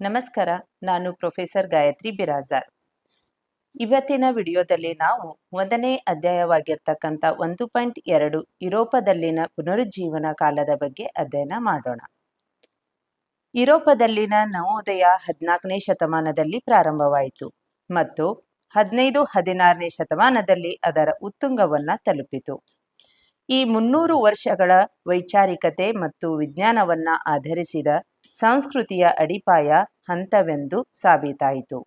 ನಮಸ್ಕಾರ, ನಾನು ಪ್ರೊಫೆಸರ್ ಗಾಯತ್ರಿ ಬಿರಾಜಾರ್. ಇವತ್ತಿನ ವಿಡಿಯೋದಲ್ಲಿ ನಾವು ಒಂದನೇ ಅಧ್ಯಾಯವಾಗಿರ್ತಕ್ಕಂಥ ಒಂದು ಪಾಯಿಂಟ್ ಎರಡು ಯುರೋಪದಲ್ಲಿನ ಪುನರುಜ್ಜೀವನ ಕಾಲದ ಬಗ್ಗೆ ಅಧ್ಯಯನ ಮಾಡೋಣ. ಯುರೋಪದಲ್ಲಿನ ನವೋದಯ ಹದಿನಾಲ್ಕನೇ ಶತಮಾನದಲ್ಲಿ ಪ್ರಾರಂಭವಾಯಿತು ಮತ್ತು ಹದಿನೈದು ಹದಿನಾರನೇ ಶತಮಾನದಲ್ಲಿ ಅದರ ಉತ್ತುಂಗವನ್ನು ತಲುಪಿತು. ಈ ಮುನ್ನೂರು ವರ್ಷಗಳ ವೈಚಾರಿಕತೆ ಮತ್ತು ವಿಜ್ಞಾನವನ್ನ ಆಧರಿಸಿದ ಸಂಸ್ಕೃತಿಯ ಅಡಿಪಾಯ ಹಂತವೆಂದು ಸಾಬೀತಾಯಿತು.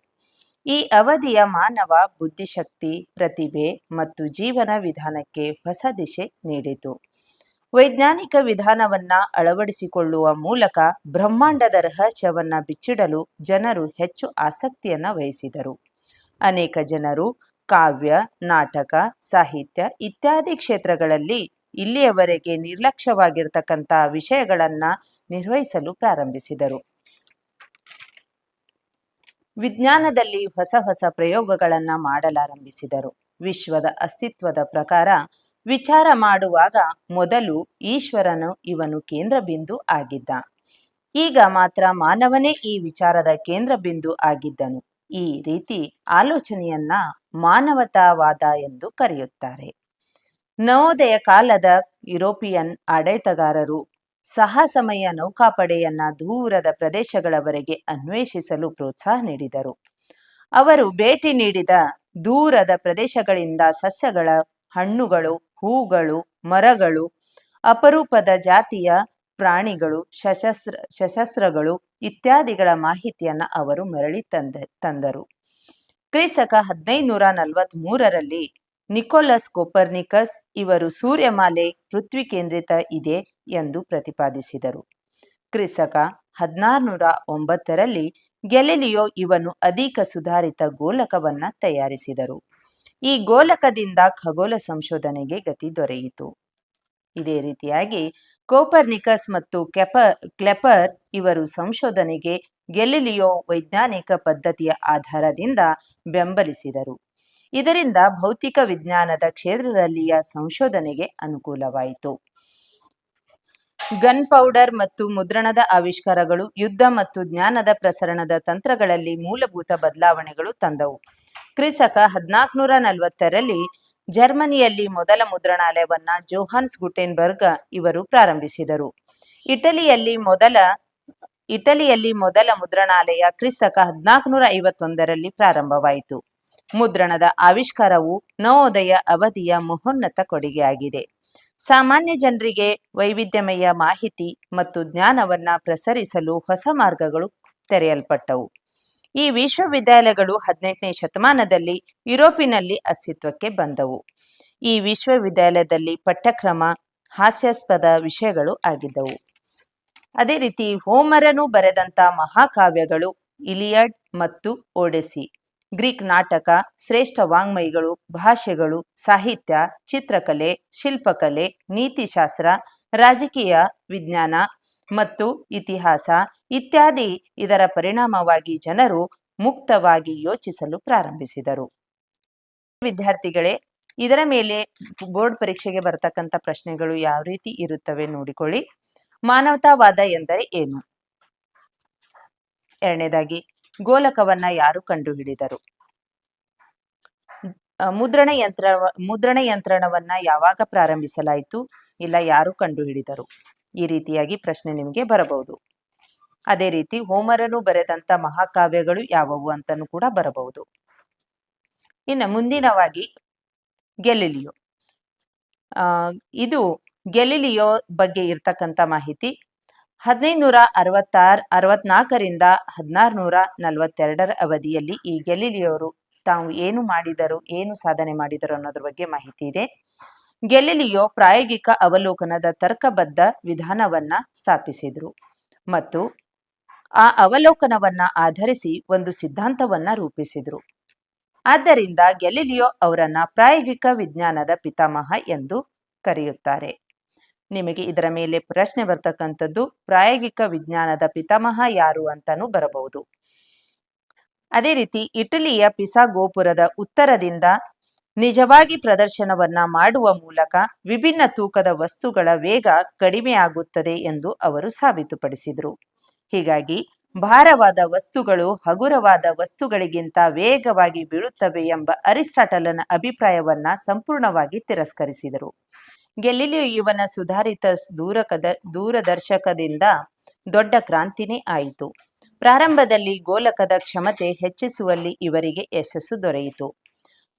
ಈ ಅವಧಿಯ ಮಾನವ ಬುದ್ಧಿಶಕ್ತಿ, ಪ್ರತಿಭೆ ಮತ್ತು ಜೀವನ ವಿಧಾನಕ್ಕೆ ಹೊಸ ದಿಶೆ ನೀಡಿತು. ವೈಜ್ಞಾನಿಕ ವಿಧಾನವನ್ನ ಅಳವಡಿಸಿಕೊಳ್ಳುವ ಮೂಲಕ ಬ್ರಹ್ಮಾಂಡದ ರಹಸ್ಯವನ್ನ ಬಿಚ್ಚಿಡಲು ಜನರು ಹೆಚ್ಚು ಆಸಕ್ತಿಯನ್ನ ವಹಿಸಿದರು. ಅನೇಕ ಜನರು ಕಾವ್ಯ, ನಾಟಕ, ಸಾಹಿತ್ಯ ಇತ್ಯಾದಿ ಕ್ಷೇತ್ರಗಳಲ್ಲಿ ಇಲ್ಲಿಯವರೆಗೆ ನಿರ್ಲಕ್ಷ್ಯವಾಗಿರ್ತಕ್ಕಂಥ ವಿಷಯಗಳನ್ನ ನಿರ್ವಹಿಸಲು ಪ್ರಾರಂಭಿಸಿದರು. ವಿಜ್ಞಾನದಲ್ಲಿ ಹೊಸ ಹೊಸ ಪ್ರಯೋಗಗಳನ್ನು ಮಾಡಲಾರಂಭಿಸಿದರು. ವಿಶ್ವದ ಅಸ್ತಿತ್ವದ ಪ್ರಕಾರ ವಿಚಾರ ಮಾಡುವಾಗ ಮೊದಲು ಈಶ್ವರನು ಇವನು ಕೇಂದ್ರ ಬಿಂದು ಆಗಿದ್ದ. ಈಗ ಮಾತ್ರ ಮಾನವನೇ ಈ ವಿಚಾರದ ಕೇಂದ್ರ ಬಿಂದು ಆಗಿದ್ದನು. ಈ ರೀತಿ ಆಲೋಚನೆಯನ್ನ ಮಾನವತಾವಾದ ಎಂದು ಕರೆಯುತ್ತಾರೆ. ನವೋದಯ ಕಾಲದ ಯುರೋಪಿಯನ್ ಆಡಳಿತಗಾರರು ಸಾಹಸಮಯ ನೌಕಾಪಡೆಯನ್ನ ದೂರದ ಪ್ರದೇಶಗಳವರೆಗೆ ಅನ್ವೇಷಿಸಲು ಪ್ರೋತ್ಸಾಹ ನೀಡಿದರು. ಅವರು ಭೇಟಿ ನೀಡಿದ ದೂರದ ಪ್ರದೇಶಗಳಿಂದ ಸಸ್ಯಗಳ ಹಣ್ಣುಗಳು, ಹೂಗಳು, ಮರಗಳು, ಅಪರೂಪದ ಜಾತಿಯ ಪ್ರಾಣಿಗಳು, ಸಶಸ್ತ್ರ, ಸಶಸ್ತ್ರಗಳು ಇತ್ಯಾದಿಗಳ ಮಾಹಿತಿಯನ್ನ ಅವರು ಮರಳಿ ತಂದ, ತಂದರು. ಕ್ರಿಸಕ ಹದಿನೈದು ನೂರ ನಲವತ್ತ್ ಮೂರರಲ್ಲಿ ನಿಕೋಲಸ್ ಕೋಪರ್ನಿಕಸ್ ಇವರು ಸೂರ್ಯಮಾಲೆ ಪೃಥ್ವಿ ಕೇಂದ್ರಿತ ಇದೆ ಎಂದು ಪ್ರತಿಪಾದಿಸಿದರು. ಕ್ರಿಸಕ ಹದಿನಾರುನೂರ ಒಂಬತ್ತರಲ್ಲಿ ಗೆಲಿಲಿಯೋ ಇವನು ಅಧಿಕ ಸುಧಾರಿತ ಗೋಲಕವನ್ನ ತಯಾರಿಸಿದರು. ಈ ಗೋಲಕದಿಂದ ಖಗೋಳ ಸಂಶೋಧನೆಗೆ ಗತಿ ದೊರೆಯಿತು. ಇದೇ ರೀತಿಯಾಗಿ ಕೋಪರ್ನಿಕಸ್ ಮತ್ತು ಕೆಪ ಕ್ಲೆಪರ್ ಇವರು ಸಂಶೋಧನೆಗೆ ಗೆಲಿಲಿಯೋ ವೈಜ್ಞಾನಿಕ ಪದ್ಧತಿಯ ಆಧಾರದಿಂದ ಬೆಂಬಲಿಸಿದರು. ಇದರಿಂದ ಭೌತಿಕ ವಿಜ್ಞಾನದ ಕ್ಷೇತ್ರದಲ್ಲಿಯ ಸಂಶೋಧನೆಗೆ ಅನುಕೂಲವಾಯಿತು. ಗನ್ ಪೌಡರ್ ಮತ್ತು ಮುದ್ರಣದ ಆವಿಷ್ಕಾರಗಳು, ಯುದ್ಧ ಮತ್ತು ಜ್ಞಾನದ ಪ್ರಸರಣದ ತಂತ್ರಗಳಲ್ಲಿ ಮೂಲಭೂತ ಬದಲಾವಣೆಗಳು ತಂದವು. ಕ್ರಿಸಕ ಹದಿನಾಲ್ಕುನೂರ ನಲವತ್ತರಲ್ಲಿ ಜರ್ಮನಿಯಲ್ಲಿ ಮೊದಲ ಮುದ್ರಣಾಲಯವನ್ನ ಜೋಹಾನ್ಸ್ ಗುಟೆನ್ಬರ್ಗ್ ಇವರು ಪ್ರಾರಂಭಿಸಿದರು. ಇಟಲಿಯಲ್ಲಿ ಮೊದಲ ಇಟಲಿಯಲ್ಲಿ ಮೊದಲ ಮುದ್ರಣಾಲಯ ಕ್ರಿಸಕ ಹದಿನಾಲ್ಕುನೂರ ಐವತ್ತೊಂದರಲ್ಲಿ ಪ್ರಾರಂಭವಾಯಿತು. ಮುದ್ರಣದ ಆವಿಷ್ಕಾರವು ನವೋದಯ ಅವಧಿಯ ಮಹೋನ್ನತ ಕೊಡುಗೆಯಾಗಿದೆ. ಸಾಮಾನ್ಯ ಜನರಿಗೆ ವೈವಿಧ್ಯಮಯ ಮಾಹಿತಿ ಮತ್ತು ಜ್ಞಾನವನ್ನ ಪ್ರಸರಿಸಲು ಹೊಸ ಮಾರ್ಗಗಳು ತೆರೆಯಲ್ಪಟ್ಟವು. ಈ ವಿಶ್ವವಿದ್ಯಾಲಯಗಳು ಹದಿನೆಂಟನೇ ಶತಮಾನದಲ್ಲಿ ಯುರೋಪಿನಲ್ಲಿ ಅಸ್ತಿತ್ವಕ್ಕೆ ಬಂದವು. ಈ ವಿಶ್ವವಿದ್ಯಾಲಯದಲ್ಲಿ ಪಠ್ಯಕ್ರಮ, ಹಾಸ್ಯಾಸ್ಪದ ವಿಷಯಗಳು ಆಗಿದ್ದವು. ಅದೇ ರೀತಿ ಹೋಮರನು ಬರೆದಂತ ಮಹಾಕಾವ್ಯಗಳು ಇಲಿಯಡ್ ಮತ್ತು ಓಡೆಸಿ ಗ್ರೀಕ್ ನಾಟಕ, ಶ್ರೇಷ್ಠ ವಾಂಗ್ಮಯಿಗಳು, ಭಾಷೆಗಳು, ಸಾಹಿತ್ಯ, ಚಿತ್ರಕಲೆ, ಶಿಲ್ಪಕಲೆ, ನೀತಿಶಾಸ್ತ್ರ, ರಾಜಕೀಯ ವಿಜ್ಞಾನ ಮತ್ತು ಇತಿಹಾಸ ಇತ್ಯಾದಿ ಇದರ ಪರಿಣಾಮವಾಗಿ ಜನರು ಮುಕ್ತವಾಗಿ ಯೋಚಿಸಲು ಪ್ರಾರಂಭಿಸಿದರು. ವಿದ್ಯಾರ್ಥಿಗಳೇ, ಇದರ ಮೇಲೆ ಬೋರ್ಡ್ ಪರೀಕ್ಷೆಗೆ ಬರತಕ್ಕಂಥ ಪ್ರಶ್ನೆಗಳು ಯಾವ ರೀತಿ ಇರುತ್ತವೆ ನೋಡಿಕೊಳ್ಳಿ. ಮಾನವತಾವಾದ ಎಂದರೆ ಏನು? ಎರಡನೇದಾಗಿ ಗೋಲಕವನ್ನ ಯಾರು ಕಂಡುಹಿಡಿದರು? ಮುದ್ರಣ ಯಂತ್ರ, ಮುದ್ರಣ ಯಂತ್ರಣವನ್ನ ಯಾವಾಗ ಪ್ರಾರಂಭಿಸಲಾಯಿತು? ಇಲ್ಲ ಯಾರು ಕಂಡುಹಿಡಿದರು? ಈ ರೀತಿಯಾಗಿ ಪ್ರಶ್ನೆ ನಿಮಗೆ ಬರಬಹುದು. ಅದೇ ರೀತಿ ಹೋಮರನು ಬರೆದಂತ ಮಹಾಕಾವ್ಯಗಳು ಯಾವುವು ಅಂತಾನು ಕೂಡ ಬರಬಹುದು. ಇನ್ನು ಮುಂದಿನವಾಗಿ ಗೆಲಿಲಿಯೋ. ಇದು ಗೆಲಿಲಿಯೋ ಬಗ್ಗೆ ಇರ್ತಕ್ಕಂಥ ಮಾಹಿತಿ. ಹದಿನೈದುನೂರ ಅರವತ್ತಾರ್ ಅರವತ್ನಾಲ್ಕರಿಂದ ಹದಿನಾರುನೂರ ನಲವತ್ತೆರಡರ ಅವಧಿಯಲ್ಲಿ ಈ ಗೆಲಿಲಿಯವರು ತಾವು ಏನು ಮಾಡಿದರು, ಏನು ಸಾಧನೆ ಮಾಡಿದರು ಅನ್ನೋದ್ರ ಬಗ್ಗೆ ಮಾಹಿತಿ ಇದೆ. ಗೆಲಿಲಿಯೋ ಪ್ರಾಯೋಗಿಕ ಅವಲೋಕನದ ತರ್ಕಬದ್ಧ ವಿಧಾನವನ್ನ ಸ್ಥಾಪಿಸಿದ್ರು ಮತ್ತು ಆ ಅವಲೋಕನವನ್ನ ಆಧರಿಸಿ ಒಂದು ಸಿದ್ಧಾಂತವನ್ನ ರೂಪಿಸಿದ್ರು. ಆದ್ದರಿಂದ ಗೆಲಿಲಿಯೋ ಅವರನ್ನ ಪ್ರಾಯೋಗಿಕ ವಿಜ್ಞಾನದ ಪಿತಾಮಹ ಎಂದು ಕರೆಯುತ್ತಾರೆ. ನಿಮಗೆ ಇದರ ಮೇಲೆ ಪ್ರಶ್ನೆ ಬರ್ತಕ್ಕಂಥದ್ದು ಪ್ರಾಯೋಗಿಕ ವಿಜ್ಞಾನದ ಪಿತಾಮಹ ಯಾರು ಅಂತಾನೂ ಬರಬಹುದು. ಅದೇ ರೀತಿ ಇಟಲಿಯ ಪಿಸಾ ಗೋಪುರದ ಉತ್ತರದಿಂದ ನಿಜವಾಗಿ ಪ್ರದರ್ಶನವನ್ನ ಮಾಡುವ ಮೂಲಕ ವಿಭಿನ್ನ ತೂಕದ ವಸ್ತುಗಳ ವೇಗ ಕಡಿಮೆಯಾಗುತ್ತದೆ ಎಂದು ಅವರು ಸಾಬೀತುಪಡಿಸಿದರು. ಹೀಗಾಗಿ ಭಾರವಾದ ವಸ್ತುಗಳು ಹಗುರವಾದ ವಸ್ತುಗಳಿಗಿಂತ ವೇಗವಾಗಿ ಬೀಳುತ್ತವೆ ಎಂಬ ಅರಿಸ್ಟಾಟಲನ ಅಭಿಪ್ರಾಯವನ್ನ ಸಂಪೂರ್ಣವಾಗಿ ತಿರಸ್ಕರಿಸಿದರು. ಗೆಲಿಲಿಯೋ ಇವನ ಸುಧಾರಿತ ದೂರಕದ, ದೂರದರ್ಶಕದಿಂದ ದೊಡ್ಡ ಕ್ರಾಂತಿನೇ ಆಯಿತು. ಪ್ರಾರಂಭದಲ್ಲಿ ಗೋಲಕದ ಕ್ಷಮತೆ ಹೆಚ್ಚಿಸುವಲ್ಲಿ ಇವರಿಗೆ ಯಶಸ್ಸು ದೊರೆಯಿತು.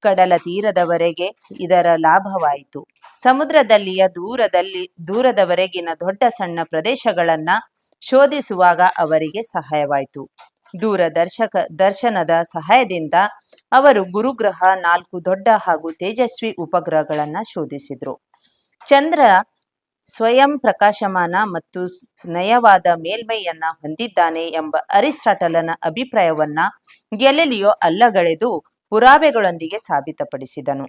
ಕಡಲ ತೀರದವರೆಗೆ ಇದರ ಲಾಭವಾಯಿತು. ಸಮುದ್ರದಲ್ಲಿಯ ದೂರದಲ್ಲಿ, ದೂರದವರೆಗಿನ ದೊಡ್ಡ ಸಣ್ಣ ಪ್ರದೇಶಗಳನ್ನ ಶೋಧಿಸುವಾಗ ಅವರಿಗೆ ಸಹಾಯವಾಯಿತು. ದೂರದರ್ಶಕ, ದರ್ಶನದ ಸಹಾಯದಿಂದ ಅವರು ಗುರುಗ್ರಹ, ನಾಲ್ಕು ದೊಡ್ಡ ಹಾಗೂ ತೇಜಸ್ವಿ ಉಪಗ್ರಹಗಳನ್ನ ಶೋಧಿಸಿದ್ರು. ಚಂದ್ರ ಸ್ವಯಂ ಪ್ರಕಾಶಮಾನ ಮತ್ತು ನಯವಾದ ಮೇಲ್ಮೈಯನ್ನ ಹೊಂದಿದ್ದಾನೆ ಎಂಬ ಅರಿಸ್ಟಾಟಲನ ಅಭಿಪ್ರಾಯವನ್ನ ಗೆಲೆಲಿಯೋ ಅಲ್ಲಗಳೆದು ಪುರಾವೆಗಳೊಂದಿಗೆ ಸಾಬೀತಪಡಿಸಿದನು.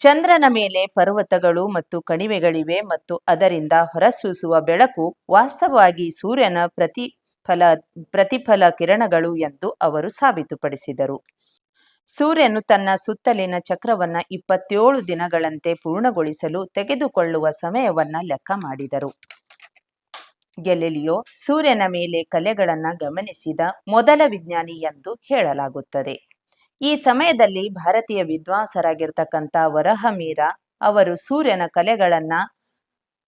ಚಂದ್ರನ ಮೇಲೆ ಪರ್ವತಗಳು ಮತ್ತು ಕಣಿವೆಗಳಿವೆ ಮತ್ತು ಅದರಿಂದ ಹೊರಸೂಸುವ ಬೆಳಕು ವಾಸ್ತವವಾಗಿ ಸೂರ್ಯನ ಪ್ರತಿಫಲ ಪ್ರತಿಫಲ ಕಿರಣಗಳು ಎಂದು ಅವರು ಸಾಬೀತುಪಡಿಸಿದರು. ಸೂರ್ಯನು ತನ್ನ ಸುತ್ತಲಿನ ಚಕ್ರವನ್ನ ಇಪ್ಪತ್ತೇಳು ದಿನಗಳಂತೆ ಪೂರ್ಣಗೊಳಿಸಲು ತೆಗೆದುಕೊಳ್ಳುವ ಸಮಯವನ್ನ ಲೆಕ್ಕ ಮಾಡಿದರು. ಗೆಲೆಲಿಯೋ, ಸೂರ್ಯನ ಮೇಲೆ ಕಲೆಗಳನ್ನ ಗಮನಿಸಿದ ಮೊದಲ ವಿಜ್ಞಾನಿ ಎಂದು ಹೇಳಲಾಗುತ್ತದೆ. ಈ ಸಮಯದಲ್ಲಿ ಭಾರತೀಯ ವಿದ್ವಾಂಸರಾಗಿರ್ತಕ್ಕಂಥ ವರಹಮೀರ ಅವರು ಸೂರ್ಯನ ಕಲೆಗಳನ್ನ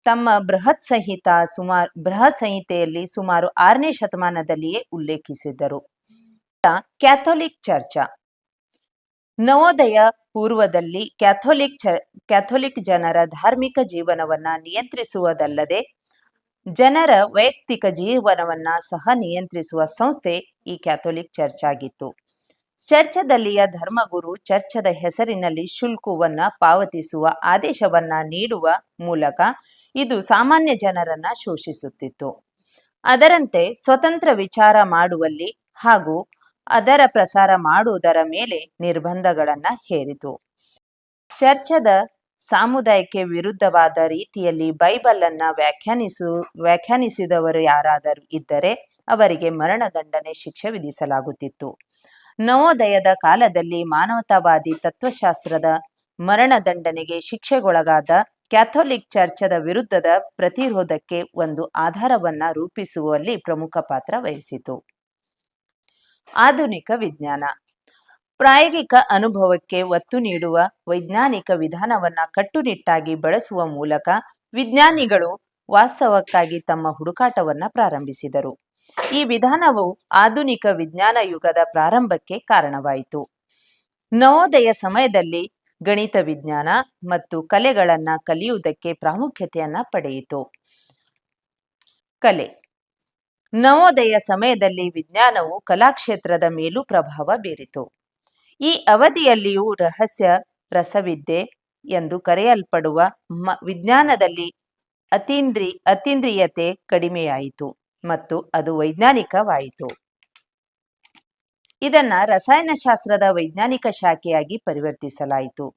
ತಮ್ಮ ಬೃಹತ್ ಸಂಹಿತ ಸುಮಾರು, ಬೃಹತ್ ಸಂಹಿತೆಯಲ್ಲಿ ಸುಮಾರು ಆರನೇ ಶತಮಾನದಲ್ಲಿಯೇ ಉಲ್ಲೇಖಿಸಿದ್ದರು. Catholic church. ನವೋದಯ ಪೂರ್ವದಲ್ಲಿ ಕ್ಯಾಥೋಲಿಕ್ ಚ, ಕ್ಯಾಥೋಲಿಕ್ ಜನರ ಧಾರ್ಮಿಕ ಜೀವನವನ್ನ ನಿಯಂತ್ರಿಸುವುದಲ್ಲದೆ, ಜನರ ವೈಯಕ್ತಿಕ ಜೀವನವನ್ನ ಸಹ ನಿಯಂತ್ರಿಸುವ ಸಂಸ್ಥೆ ಈ ಕ್ಯಾಥೋಲಿಕ್ ಚರ್ಚ್ ಆಗಿತ್ತು. ಚರ್ಚದಲ್ಲಿಯ ಧರ್ಮಗುರು ಚರ್ಚದ ಹೆಸರಿನಲ್ಲಿ ಶುಲ್ಕವನ್ನ ಪಾವತಿಸುವ ಆದೇಶವನ್ನ ನೀಡುವ ಮೂಲಕ ಇದು ಸಾಮಾನ್ಯ ಜನರನ್ನ ಶೋಷಿಸುತ್ತಿತ್ತು. ಅದರಂತೆ ಸ್ವತಂತ್ರ ವಿಚಾರ ಮಾಡುವಲ್ಲಿ ಹಾಗೂ ಅದರ ಪ್ರಸಾರ ಮಾಡುವುದರ ಮೇಲೆ ನಿರ್ಬಂಧಗಳನ್ನು ಹೇರಿತು. ಚರ್ಚದ ಸಾಮುದಾಯಕ್ಕೆ ವಿರುದ್ಧವಾದ ರೀತಿಯಲ್ಲಿ ಬೈಬಲ್ ಅನ್ನು ವ್ಯಾಖ್ಯಾನಿಸು, ವ್ಯಾಖ್ಯಾನಿಸಿದವರು ಯಾರಾದರೂ ಇದ್ದರೆ ಅವರಿಗೆ ಮರಣದಂಡನೆ ಶಿಕ್ಷೆ ವಿಧಿಸಲಾಗುತ್ತಿತ್ತು. ನವೋದಯದ ಕಾಲದಲ್ಲಿ ಮಾನವತಾವಾದಿ ತತ್ವಶಾಸ್ತ್ರದ ಮರಣದಂಡನೆಗೆ ಶಿಕ್ಷೆಗೊಳಗಾದ ಕ್ಯಾಥೋಲಿಕ್ ಚರ್ಚದ ವಿರುದ್ಧದ ಪ್ರತಿರೋಧಕ್ಕೆ ಒಂದು ಆಧಾರವನ್ನ ರೂಪಿಸುವಲ್ಲಿ ಪ್ರಮುಖ ಪಾತ್ರ ವಹಿಸಿತು. ಆಧುನಿಕ ವಿಜ್ಞಾನ. ಪ್ರಾಯೋಗಿಕ ಅನುಭವಕ್ಕೆ ಒತ್ತು ನೀಡುವ ವೈಜ್ಞಾನಿಕ ವಿಧಾನವನ್ನ ಕಟ್ಟುನಿಟ್ಟಾಗಿ ಬಳಸುವ ಮೂಲಕ ವಿಜ್ಞಾನಿಗಳು ವಾಸ್ತವಕ್ಕಾಗಿ ತಮ್ಮ ಹುಡುಕಾಟವನ್ನ ಪ್ರಾರಂಭಿಸಿದರು. ಈ ವಿಧಾನವು ಆಧುನಿಕ ವಿಜ್ಞಾನ ಯುಗದ ಪ್ರಾರಂಭಕ್ಕೆ ಕಾರಣವಾಯಿತು. ನವೋದಯ ಸಮಯದಲ್ಲಿ ಗಣಿತ ವಿಜ್ಞಾನ ಮತ್ತು ಕಲೆಗಳನ್ನ ಕಲಿಯುವುದಕ್ಕೆ ಪ್ರಾಮುಖ್ಯತೆಯನ್ನ ಪಡೆಯಿತು. ಕಲೆ ನವೋದಯ ಸಮಯದಲ್ಲಿ ವಿಜ್ಞಾನವು ಕಲಾಕ್ಷೇತ್ರದ ಮೇಲೂ ಪ್ರಭಾವ ಬೀರಿತು. ಈ ಅವಧಿಯಲ್ಲಿಯೂ ರಹಸ್ಯ ರಸವಿದ್ಯೆ ಎಂದು ಕರೆಯಲ್ಪಡುವ ಮ- ವಿಜ್ಞಾನದಲ್ಲಿ ಅತೀಂದ್ರಿ, ಅತೀಂದ್ರಿಯತೆ ಕಡಿಮೆಯಾಯಿತು ಮತ್ತು ಅದು ವೈಜ್ಞಾನಿಕವಾಯಿತು. ಇದನ್ನ ರಸಾಯನಶಾಸ್ತ್ರದ ವೈಜ್ಞಾನಿಕ ಶಾಖೆಯಾಗಿ ಪರಿವರ್ತಿಸಲಾಯಿತು.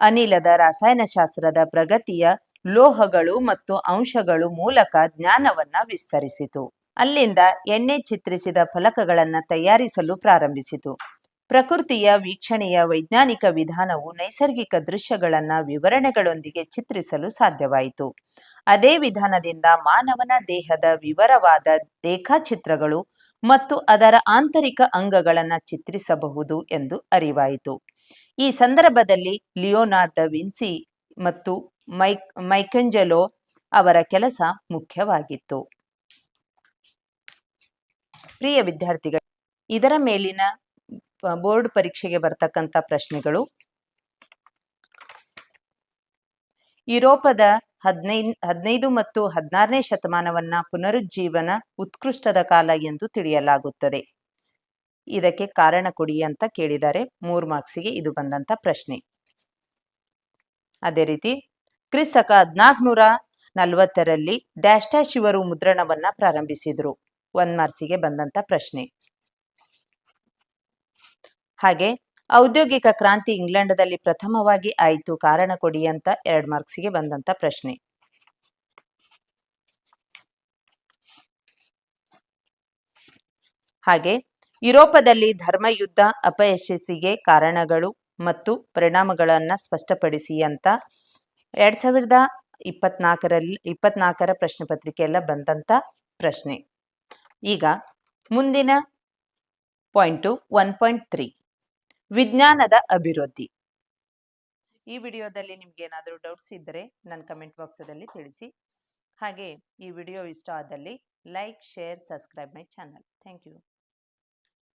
ಅನಿಲದ ರಸಾಯನಶಾಸ್ತ್ರದ ಪ್ರಗತಿಯ ಲೋಹಗಳು ಮತ್ತು ಅಂಶಗಳು ಮೂಲಕ ಜ್ಞಾನವನ್ನ ವಿಸ್ತರಿಸಿತು. ಅಲ್ಲಿಂದ ಎಣ್ಣೆ ಚಿತ್ರಿಸಿದ ಫಲಕಗಳನ್ನು ತಯಾರಿಸಲು ಪ್ರಾರಂಭಿಸಿತು. ಪ್ರಕೃತಿಯ ವೀಕ್ಷಣೆಯ ವೈಜ್ಞಾನಿಕ ವಿಧಾನವು ನೈಸರ್ಗಿಕ ದೃಶ್ಯಗಳನ್ನು ವಿವರಣೆಗಳೊಂದಿಗೆ ಚಿತ್ರಿಸಲು ಸಾಧ್ಯವಾಯಿತು. ಅದೇ ವಿಧಾನದಿಂದ ಮಾನವನ ದೇಹದ ವಿವರವಾದ ರೇಖಾಚಿತ್ರಗಳು ಮತ್ತು ಅದರ ಆಂತರಿಕ ಅಂಗಗಳನ್ನು ಚಿತ್ರಿಸಬಹುದು ಎಂದು ಅರಿವಾಯಿತು. ಈ ಸಂದರ್ಭದಲ್ಲಿ ಲಿಯೋನಾರ್ಡ್ ವಿನ್ಸಿ ಮತ್ತು ಮೈಕ್, ಮೈಕೆಂಜಲೋ ಅವರ ಕೆಲಸ ಮುಖ್ಯವಾಗಿತ್ತು. ಪ್ರಿಯ ವಿದ್ಯಾರ್ಥಿಗಳು, ಇದರ ಮೇಲಿನ ಬೋರ್ಡ್ ಪರೀಕ್ಷೆಗೆ ಬರ್ತಕ್ಕಂಥ ಪ್ರಶ್ನೆಗಳು. ಯುರೋಪದ ಹದಿನೈದು ಹದಿನೈದು ಮತ್ತು ಹದಿನಾರನೇ ಶತಮಾನವನ್ನ ಪುನರುಜ್ಜೀವನ ಉತ್ಕೃಷ್ಟದ ಕಾಲ ಎಂದು ತಿಳಿಯಲಾಗುತ್ತದೆ. ಇದಕ್ಕೆ ಕಾರಣ ಕೊಡಿ ಅಂತ ಕೇಳಿದ್ದಾರೆ. ಮೂರು ಮಾರ್ಕ್ಸಿಗೆ ಇದು ಬಂದಂತ ಪ್ರಶ್ನೆ. ಅದೇ ರೀತಿ ಕ್ರಿಸ್ತಕ ಹದಿನಾಲ್ಕುನೂರ ನಲವತ್ತರಲ್ಲಿ ಡ್ಯಾಶ್ ಇವರು ಮುದ್ರಣವನ್ನ ಪ್ರಾರಂಭಿಸಿದ್ರು. ಒಂದ್ ಮಾರ್ಕ್ಸಿಗೆ ಬಂದಂತ ಪ್ರಶ್ನೆ. ಹಾಗೆ, ಔದ್ಯೋಗಿಕ ಕ್ರಾಂತಿ ಇಂಗ್ಲೆಂಡದಲ್ಲಿ ಪ್ರಥಮವಾಗಿ ಆಯಿತು, ಕಾರಣ ಕೊಡಿ ಅಂತ ಎರಡ್ ಮಾರ್ಕ್ಸಿಗೆ ಬಂದಂತ ಪ್ರಶ್ನೆ. ಹಾಗೆ, ಯುರೋಪದಲ್ಲಿ ಧರ್ಮಯುದ್ಧ ಅಪಯಶಸ್ಸಿಗೆ ಕಾರಣಗಳು ಮತ್ತು ಪರಿಣಾಮಗಳನ್ನ ಸ್ಪಷ್ಟಪಡಿಸಿ ಅಂತ ಎರಡ್ ಸಾವಿರದ ಇಪ್ಪತ್ನಾಲ್ಕರಲ್ಲಿ ಇಪ್ಪತ್ನಾಲ್ಕರ ಪ್ರಶ್ನೆ ಪತ್ರಿಕೆಯೆಲ್ಲ ಬಂದಂತ ಪ್ರಶ್ನೆ. ಈಗ ಮುಂದಿನ ಪಾಯಿಂಟು ಒನ್ ಪಾಯಿಂಟ್ ತ್ರೀ ವಿಜ್ಞಾನದ ಅಭಿವೃದ್ಧಿ. ಈ ವಿಡಿಯೋದಲ್ಲಿ ನಿಮ್ಗೆ ಏನಾದರೂ ಡೌಟ್ಸ್ ಇದ್ದರೆ ನನ್ನ ಕಮೆಂಟ್ ಬಾಕ್ಸಲ್ಲಿ ತಿಳಿಸಿ. ಹಾಗೆ ಈ ವಿಡಿಯೋ ಇಷ್ಟ ಆದಲ್ಲಿ like share subscribe my channel thank you